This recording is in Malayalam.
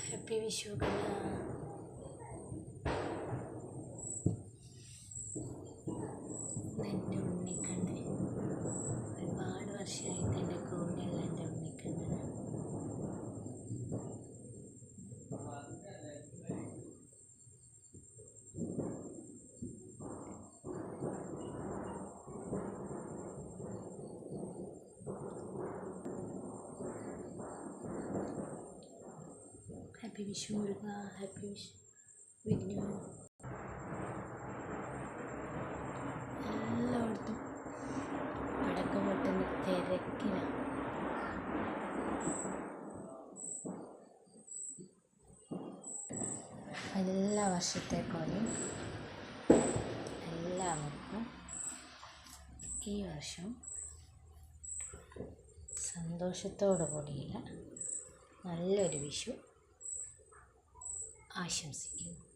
ഹാപ്പി വിഷു കണ്ണ എന്റെ ഹാപ്പി വിഷു മുരുക ഹാപ്പി വിഷു വിഘ്നു. എല്ലായിടത്തും പടക്കം പൊട്ടുന്ന തിരക്കിലാണ് എല്ലാ വർഷത്തേക്കോലും എല്ലാവർക്കും ഈ വർഷം സന്തോഷത്തോടു കൂടിയുള്ള നല്ലൊരു വിഷു ആശംസിക്കുന്നു.